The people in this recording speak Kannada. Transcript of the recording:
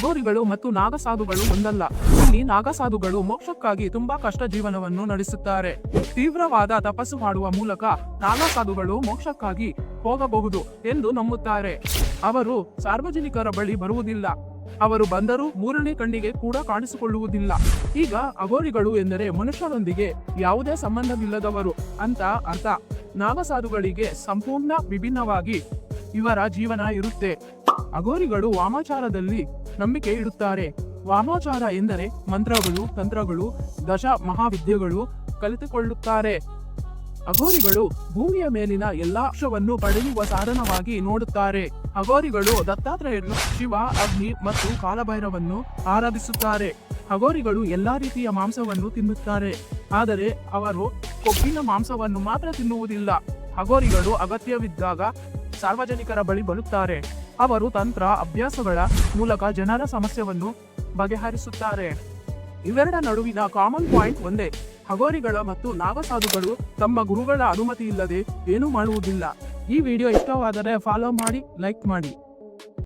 ಅಘೋರಿಗಳು ಮತ್ತು ನಾಗಸಾಧುಗಳು ಒಂದಲ್ಲ. ಇಲ್ಲಿ ನಾಗಸಾಧುಗಳು ಮೋಕ್ಷಕ್ಕಾಗಿ ತುಂಬಾ ಕಷ್ಟ ಜೀವನವನ್ನು ನಡೆಸುತ್ತಾರೆ. ತೀವ್ರವಾದ ತಪಸ್ಸು ಮಾಡುವ ಮೂಲಕ ನಾಗಸಾಧುಗಳು ಮೋಕ್ಷಕ್ಕಾಗಿ ಹೋಗಬಹುದು ಎಂದು ನಂಬುತ್ತಾರೆ. ಅವರು ಸಾರ್ವಜನಿಕರ ಬಳಿ ಬರುವುದಿಲ್ಲ. ಅವರು ಬಂದರೂ ಮೂರನೇ ಕಣ್ಣಿಗೆ ಕೂಡ ಕಾಣಿಸಿಕೊಳ್ಳುವುದಿಲ್ಲ. ಈಗ ಅಘೋರಿಗಳು ಎಂದರೆ ಮನುಷ್ಯರೊಂದಿಗೆ ಯಾವುದೇ ಸಂಬಂಧವಿಲ್ಲದವರು ಅಂತ ಅರ್ಥ. ನಾಗಸಾಧುಗಳಿಗೆ ಸಂಪೂರ್ಣ ವಿಭಿನ್ನವಾಗಿ ಇವರ ಜೀವನ ಇರುತ್ತೆ. ಅಘೋರಿಗಳು ವಾಮಾಚಾರದಲ್ಲಿ ನಂಬಿಕೆ ಇಡುತ್ತಾರೆ. ವಾಮಾಚಾರ ಎಂದರೆ ಮಂತ್ರಗಳು, ತಂತ್ರಗಳು ದಶ ಮಹಾವಿದ್ಯೆಗಳು ಕಲಿತುಕೊಳ್ಳುತ್ತಾರೆ. ಅಘೋರಿಗಳು ಭೂಮಿಯ ಮೇಲಿನ ಎಲ್ಲಾ ಅಂಶವನ್ನು ಪಡೆಯುವ ಸಾಧನವಾಗಿ ನೋಡುತ್ತಾರೆ. ಅಘೋರಿಗಳು ದತ್ತಾತ್ರೇಯನು ಶಿವ, ಅಗ್ನಿ ಮತ್ತು ಕಾಲಭೈರವನ್ನು ಆರಾಧಿಸುತ್ತಾರೆ. ಅಘೋರಿಗಳು ಎಲ್ಲಾ ರೀತಿಯ ಮಾಂಸವನ್ನು ತಿನ್ನುತ್ತಾರೆ. ಆದರೆ ಅವರು ಕೊಬ್ಬಿನ ಮಾಂಸವನ್ನು ಮಾತ್ರ ತಿನ್ನುವುದಿಲ್ಲ. ಅಘೋರಿಗಳು ಅಗತ್ಯವಿದ್ದಾಗ ಸಾರ್ವಜನಿಕರ ಬಳಿ ಬರುತ್ತಾರೆ. ಅವರು ತಂತ್ರ, ಅಭ್ಯಾಸಗಳ ಮೂಲಕ ಜನರ ಸಮಸ್ಯೆಯನ್ನು ಬಗೆಹರಿಸುತ್ತಾರೆ. ಇವೆರಡ ನಡುವಿನ ಕಾಮನ್ ಪಾಯಿಂಟ್ ಒಂದೇ. ಹಗೋರಿಗಳ ಮತ್ತು ನಾಗಸಾಧುಗಳು ತಮ್ಮ ಗುರುಗಳ ಅನುಮತಿ ಇಲ್ಲದೆ ಏನೂ ಮಾಡುವುದಿಲ್ಲ. ಈ ವಿಡಿಯೋ ಇಷ್ಟವಾದರೆ ಫಾಲೋ ಮಾಡಿ ಲೈಕ್ ಮಾಡಿ.